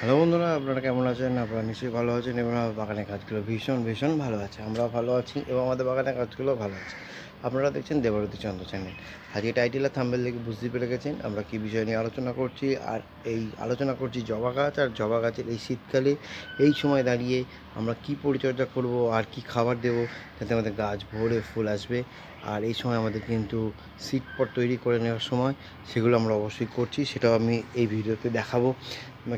Hello বন্ধুরা, আপনারা কেমন আছেন? আপনারা নিশ্চয়ই ভালো আছেন এবং আমার বাগানের কাজগুলো ভীষণ ভীষণ ভালো আছে। আমরা ভালো আছি এবং আমাদের বাগানের কাজগুলো ভালো আছে। আপনারা দেখছেন দেবরতী চন্দ্র চ্যানেল। আজকে টাইটেল আর থাম্বেল দেখে বুঝতে পেরে গেছেন, আমরা কী বিষয় নিয়ে আলোচনা করছি, আর এই আলোচনা করছি জবা গাছ, আর জবা গাছের এই শীতকালে এই সময় দাঁড়িয়ে আমরা কি পরিচর্যা করব, আর কি খাবার দেব যাতে আমাদের গাছ ভরে ফুল আসবে। আর এই সময় আমাদের কিন্তু সিট পট তৈরি করে নেওয়ার সময় সেগুলো আমরা অবশ্যই করছি, সেটাও আমি এই ভিডিওতে দেখাবো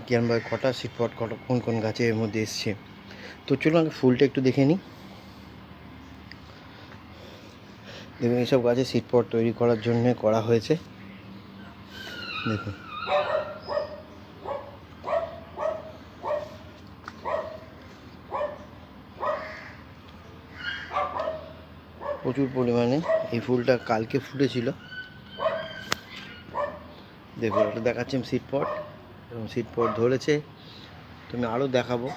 কিরমভাবে কটা সিট পট কটা কোন কোন গাছের মধ্যে এসছে। তো চলুন আগে ফুলটা একটু দেখে নিই। দেখুন এইসব গাছে সিট পট তৈরি করার জন্য করা হয়েছে। দেখুন। প্রচুর পরিমাণে এই ফুলটা কালকে ফুটেছিল। দেখুন ওটা দেখাচ্ছি সিট পট এবং সিট পট ধরেছে। তুমি আরও দেখাবো।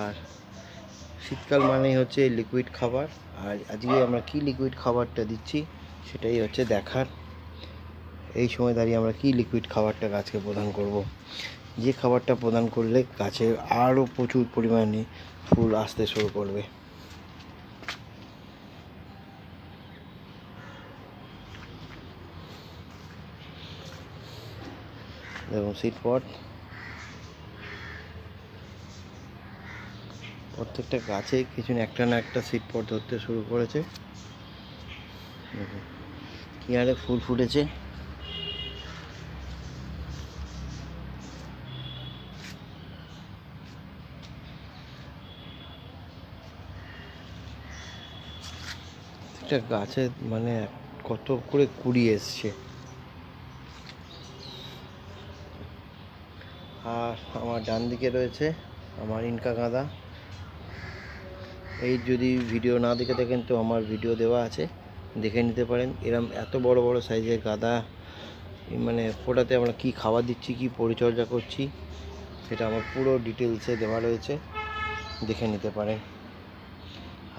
আর শীতকাল মানেই হচ্ছে লিকুইড খাবার। আর আজকে আমরা কি লিকুইড খাবারটা দিচ্ছি, সেটাই হচ্ছে দেখার। এই সময় দাঁড়িয়ে আমরা কি লিকুইড খাবারটা গাছকে প্রদান করব। যে খাবারটা প্রদান করলে গাছে আরও প্রচুর পরিমাণে ফুল আসতে শুরু করবে। দেখুন সিট পট প্রত্যেকটা গাছে কিছু না একটা না একটা সিট পট ধরতে শুরু করেছে। কি আরে ফুল ফুটেছে। গাছে মানে কত করে কুড়ি এসছে। আর আমার ডান দিকে রয়েছে আমার ইনকা গাঁদা। এই যদি ভিডিও না দেখে থাকেন, তো আমার ভিডিও দেওয়া আছে, দেখে নিতে পারেন। এরম এত বড় বড় সাইজের গাদা মানে ফোটাতে আমরা কি খাবার দিচ্ছি, কি পরিচর্যা করছি, সেটা আমার পুরো ডিটেলসে দেওয়া রয়েছে। দেখে নিতে পারেন।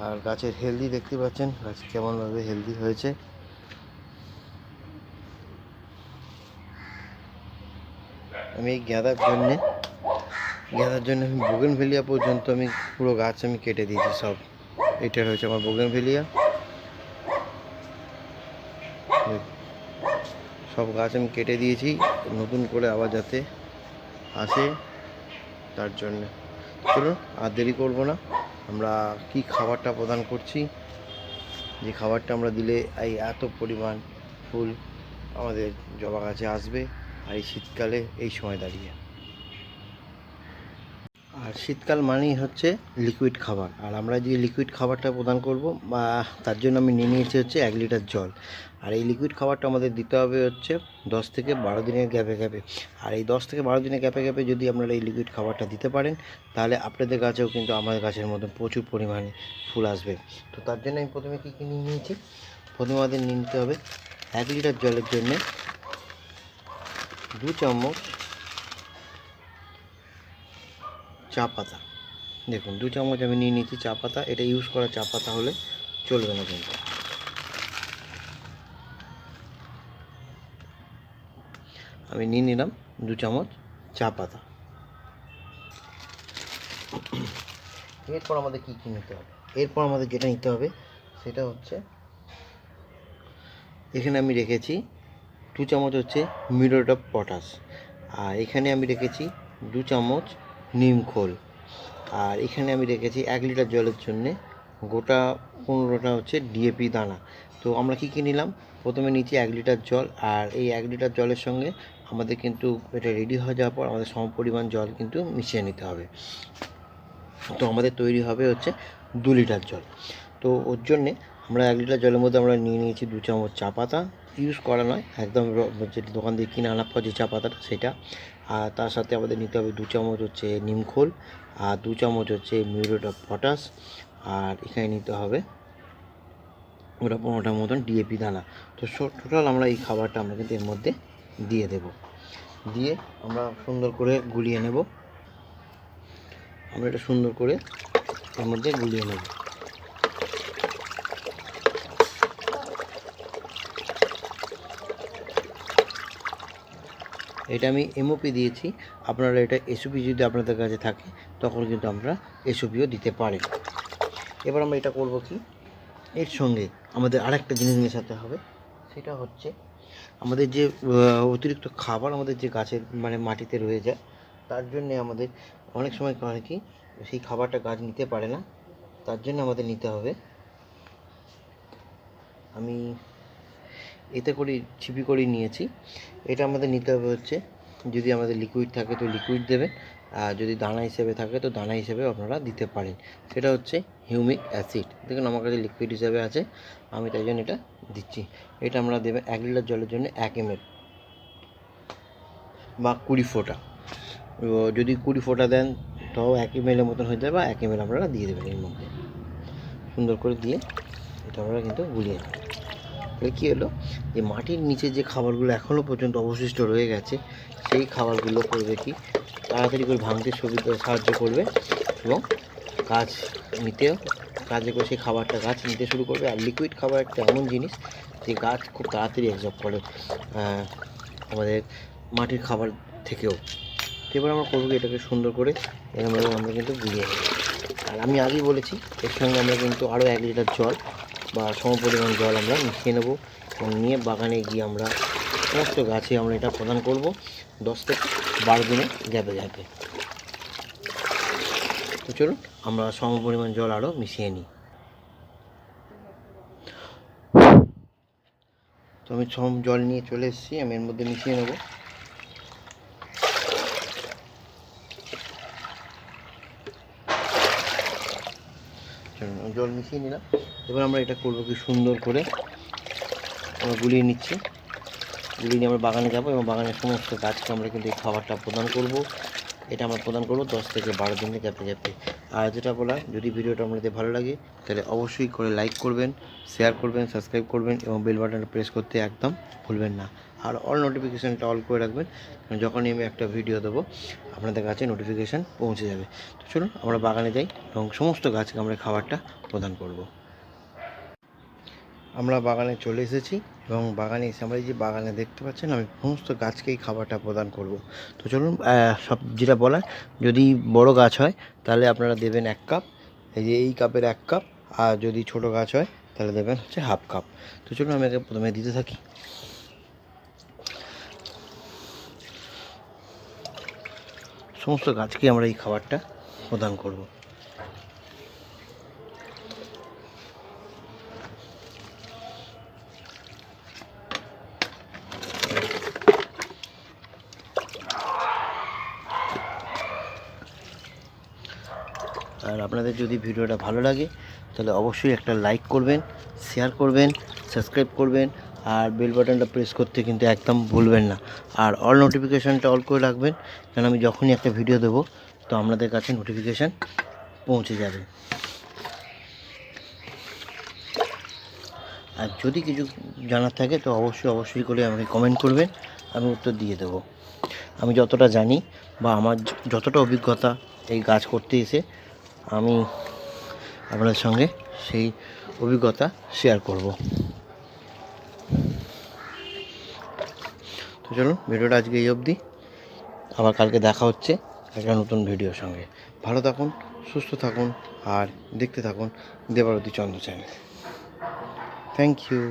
আর গাছের হেলদি দেখতে পাচ্ছেন, গাছ কেমনভাবে হেলদি হয়েছে। আমি এই গাঁদার জন্যে গাঁদার জন্য আমি বোগেন ভেলিয়া পর্যন্ত আমি পুরো গাছ আমি কেটে দিয়েছি সব। এটা রয়েছে আমার বোগেন ভেলিয়া সব গাছ আমি কেটে দিয়েছি, নতুন করে আবার যাতে আসে তার জন্য। চলুন, আর দেরি করব না। আমরা কি খাবারটা প্রদান করছি? যে খাবারটা আমরা দিলে এই এত পরিমাণ ফুল আমাদের জবা গাছে আসবে, আর এই শীতকালে এই সময় দাঁড়িয়ে। আর শীতকাল মানেই হচ্ছে লিকুইড খাবার। আর আমরা যে লিকুইড খাবারটা প্রদান করব, বা তার জন্য আমি নিয়ে নিয়েছি হচ্ছে এক লিটার জল। আর এই লিকুইড খাবারটা আমাদের দিতে হবে হচ্ছে দশ থেকে বারো দিনের গ্যাপে গ্যাপে। আর এই দশ থেকে বারো দিনের গ্যাপে গ্যাপে যদি আপনারা এই লিকুইড খাবারটা দিতে পারেন, তাহলে আপনাদের গাছেও কিন্তু আমাদের গাছের মতন প্রচুর পরিমাণে ফুল আসবে। তো তার জন্য আমি প্রথমে কী কী নিয়ে নিয়েছি? প্রথমে আমাদের নিতে হবে এক লিটার জলের জন্যে দু চামচ চা পাতা। দেখুন দু চামচ আমি নিয়ে নিয়েছি চা পাতা। এটা ইউজ করা চা পাতা হলে চলবে না কিন্তু। আমি নিয়ে নিলাম দু চামচ চা পাতা। এরপর আমাদের কী কী নিতে হবে? এরপর আমাদের যেটা নিতে হবে সেটা হচ্ছে, এখানে আমি রেখেছি দু চামচ হচ্ছে মিরোট অফ পটাশ। আর এখানে আমি রেখেছি দু চামচ নিম খোল। আর এখানে আমি রেখেছি এক লিটার জলের জন্যে গোটা পনেরোটা হচ্ছে ডিএপি দানা। তো আমরা কী কী নিলাম? প্রথমে নিচ্ছি এক লিটার জল আর এই এক লিটার জলের সঙ্গে আমাদের কিন্তু এটা রেডি হয়ে যাওয়ার পর আমাদের সম পরিমাণ জল কিন্তু মিশিয়ে নিতে হবে। তো আমাদের তৈরি হবে হচ্ছে দু লিটার জল। তো ওর জন্যে আমরা এক লিটার জলের মধ্যে আমরা নিয়ে নিয়েছি দু চামচ চা পাতা। ইউজ করা নয়, একদম যেটা দোকান দিয়ে কিনে আনা পর যে চা পাতাটা, সেটা। আর তার সাথে আমাদের নিতে হবে দু চামচ হচ্ছে নিমখোল আর দু চামচ হচ্ছে মিউরেট অফ পটাশ আর এখানে নিতে হবে ওটা পনেরোটার মতন ডিএপি দানা। তো টোটাল আমরা এই খাবারটা আমরা কিন্তু এর মধ্যে দিয়ে দেব। দিয়ে আমরা সুন্দর করে গুলিয়ে নেব। আমরা এটা সুন্দর করে এর মধ্যে গুলিয়ে নেব। এটা আমি এমওপি দিয়েছি। আপনারা এটা এসওপি যদি আপনাদের কাছে থাকে, তখন কিন্তু আমরা এসওপিও দিতে পারি। এবার আমরা এটা করব কি? এর সঙ্গে আমাদের আরেকটা জিনিস মেশাতে হবে। সেটা হচ্ছে আমাদের যে অতিরিক্ত খাবার আমাদের যে গাছের মানে মাটিতে রয়ে যায়, তার জন্যে আমাদের অনেক সময় হয় কি, সেই খাবারটা গাছ নিতে পারে না। তার জন্য আমাদের নিতে হবে আমি এতে করে ছিপি করে নিয়েছি। এটা আমাদের নিতে হবে হচ্ছে যদি আমাদের লিকুইড থাকে তো লিকুইড দেবেন, আর যদি দানা হিসেবে থাকে তো দানা হিসেবে আপনারা দিতে পারেন। সেটা হচ্ছে হিউমিক অ্যাসিড দেখুন আমার কাছে লিকুইড হিসেবে আছে, আমি তাই জন্য এটা দিচ্ছি। এটা আমরা দেবেন এক লিটার জলের জন্য এক এমএল বা কুড়ি ফোঁটা। যদি কুড়ি ফোঁটা দেন তাও এক এমএলের মতন হয়ে যাবে বা এক এমএল আপনারা দিয়ে দেবেন এর মধ্যে। সুন্দর করে দিয়ে এটা আমরা কিন্তু গুলিয়ে নেব। তাহলে কী হলো যে মাটির নিচে যে খাবারগুলো এখনও পর্যন্ত অবশিষ্ট রয়ে গেছে, সেই খাবারগুলো করবে কি? তাড়াতাড়ি করে ভাঙতে সুবিধা, সাহায্য করবে এবং গাছ নিতেও কাজে করে সেই খাবারটা গাছ নিতে শুরু করবে। আর লিকুইড খাবার একটা এমন জিনিস যে গাছ খুব তাড়াতাড়ি অ্যাবজর্ব করে আমাদের মাটির খাবার থেকেও। এবার আমরা করব এটাকে সুন্দর করে এরকমভাবে আমরা কিন্তু গুলিয়ে নেব। আর আমি আগেই বলেছি, এর সঙ্গে আমরা কিন্তু আরও এক লিটার জল বা সমপরিমাণ জল আমরা মিশিয়ে নেব এবং নিয়ে বাগানে গিয়ে আমরা সমস্ত গাছে আমরা এটা প্রদান করব দশ থেকে বারো দিনে গ্যাপে গ্যাপে। তো চলুন, আমরা সমপরিমাণ জল আরও মিশিয়ে নিই। তো আমি সম জল নিয়ে চলে এসেছি, আমি এর মধ্যে মিশিয়ে নেব। জল মিশিয়ে নিলাম। এবার আমরা এটা করব কি সুন্দর করে। আমরা গুলিয়ে নিচ্ছি। গুলিয়ে নিয়ে আমরা বাগানে যাব এবং বাগানের সমস্ত গাছকে আমরা কিন্তু এই খাবারটা প্রদান করব। এটা আমরা প্রদান করব দশ থেকে বারো দিনে যাতে যাতে। আর যেটা বলা যদি ভিডিওটা আপনাদের ভালো লাগে, তাহলে অবশ্যই করে লাইক করবেন শেয়ার করবেন সাবস্ক্রাইব করবেন এবং বেল বাটনটা প্রেস করতে একদম ভুলবেন না। আর অল নোটিফিকেশানটা অল করে রাখবেন যখনই আমি একটা ভিডিও দেবো, আপনাদের কাছে নোটিফিকেশান পৌঁছে যাবে। তো চলুন, আমরা বাগানে যাই এবং সমস্ত গাছকে আমরা খাবারটা প্রদান করব। আমরা বাগানে চলে এসেছি এবং বাগানে এসে আমরা এই যে বাগানে দেখতে পাচ্ছেন, আমি সমস্ত গাছকেই খাবারটা প্রদান করব। তো চলুন সব যেটা বলার, যদি বড় গাছ হয়, তাহলে আপনারা দেবেন এক কাপ। এই যে এই কাপের এক কাপ, আর যদি ছোট গাছ হয়, তাহলে দেবেন হচ্ছে হাফ কাপ। তো চলুন, আমি আগে প্রথমে দিতে থাকি। সমস্ত গাছকে আমরা এই খাবারটা প্রদান করব। আর আপনাদের যদি ভিডিওটা ভালো লাগে, তাহলে অবশ্যই একটা লাইক করবেন শেয়ার করবেন সাবস্ক্রাইব করবেন, আর বেল বাটনটা প্রেস করতে কিন্তু একদম ভুলবেন না। আর অল নোটিফিকেশানটা অল করে রাখবেন, কারণ আমি যখনই একটা ভিডিও দেবো, তো আপনাদের কাছে নোটিফিকেশান পৌঁছে যাবে। আর যদি কিছু জানার থাকে, তো অবশ্যই অবশ্যই করে আমাকে কমেন্ট করবেন, আমি উত্তর দিয়ে দেবো। আমি যতটা জানি বা আমার যতটা অভিজ্ঞতা এই গাছ করতে এসে আমি আপনাদের সঙ্গে সেই অভিজ্ঞতা শেয়ার করব। তো চলুন, ভিডিওটা আজকে এই অবধি। আবার কালকে দেখা হচ্ছে একটা নতুন ভিডিওর সঙ্গে। ভালো থাকুন, সুস্থ থাকুন, আর দেখতে থাকুন Debarati Chandra channel thank you